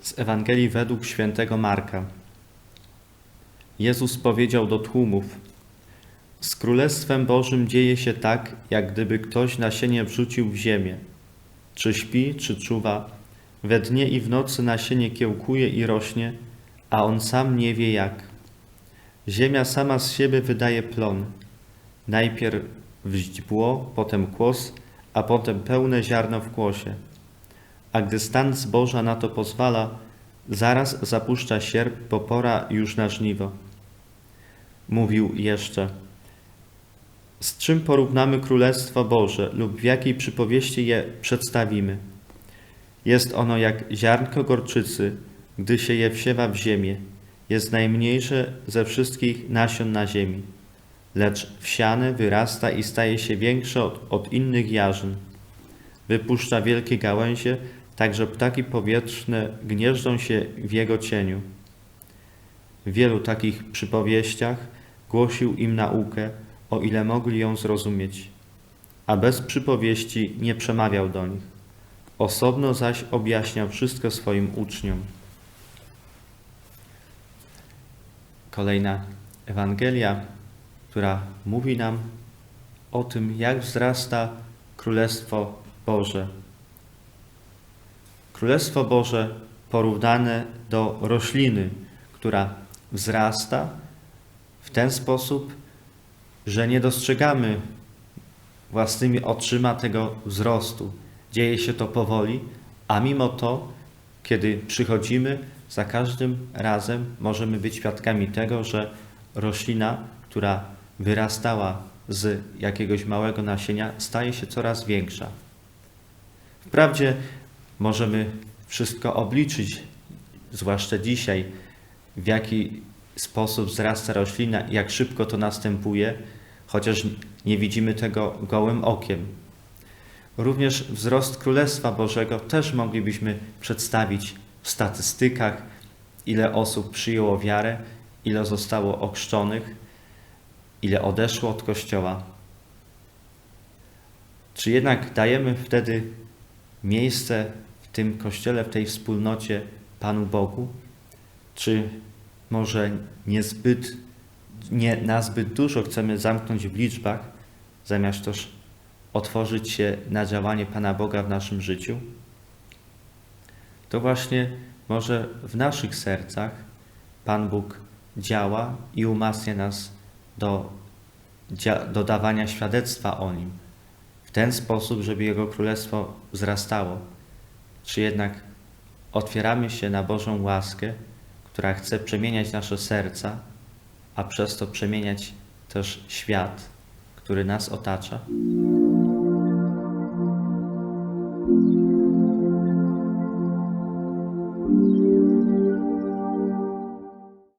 Z Ewangelii według świętego Marka. Jezus powiedział do tłumów: Z Królestwem Bożym dzieje się tak, jak gdyby ktoś nasienie wrzucił w ziemię. Czy śpi, czy czuwa, we dnie i w nocy nasienie kiełkuje i rośnie, a on sam nie wie jak. Ziemia sama z siebie wydaje plon. Najpierw wźdźbło, potem kłos, a potem pełne ziarno w kłosie. A gdy stan zboża na to pozwala, zaraz zapuszcza sierp, bo pora już na żniwo. Mówił jeszcze, z czym porównamy Królestwo Boże lub w jakiej przypowieści je przedstawimy? Jest ono jak ziarnko gorczycy, gdy się je wsiewa w ziemię. Jest najmniejsze ze wszystkich nasion na ziemi, lecz wsiane wyrasta i staje się większe od, od innych jarzyn. Wypuszcza wielkie gałęzie, tak że ptaki powietrzne gnieżdżą się w jego cieniu. W wielu takich przypowieściach głosił im naukę, o ile mogli ją zrozumieć, a bez przypowieści nie przemawiał do nich. Osobno zaś objaśniał wszystko swoim uczniom. Kolejna Ewangelia, która mówi nam o tym, jak wzrasta Królestwo Boże. Królestwo Boże porównane do rośliny, która wzrasta w ten sposób, że nie dostrzegamy własnymi oczyma tego wzrostu. Dzieje się to powoli, a mimo to, kiedy przychodzimy, za każdym razem możemy być świadkami tego, że roślina, która wyrastała z jakiegoś małego nasienia, staje się coraz większa. Wprawdzie możemy wszystko obliczyć, zwłaszcza dzisiaj, w jaki sposób wzrasta roślina jak szybko to następuje, chociaż nie widzimy tego gołym okiem. Również wzrost Królestwa Bożego też moglibyśmy przedstawić w statystykach, ile osób przyjęło wiarę, ile zostało ochrzczonych, ile odeszło od Kościoła. Czy jednak dajemy wtedy miejsce w tym Kościele, w tej wspólnocie Panu Bogu? Czy może niezbyt, nie na zbyt dużo chcemy zamknąć w liczbach, zamiast też otworzyć się na działanie Pana Boga w naszym życiu? To właśnie może w naszych sercach Pan Bóg działa i umacnia nas do, do dawania świadectwa o Nim w ten sposób, żeby Jego Królestwo wzrastało. Czy jednak otwieramy się na Bożą łaskę, która chce przemieniać nasze serca, a przez to przemieniać też świat, który nas otacza?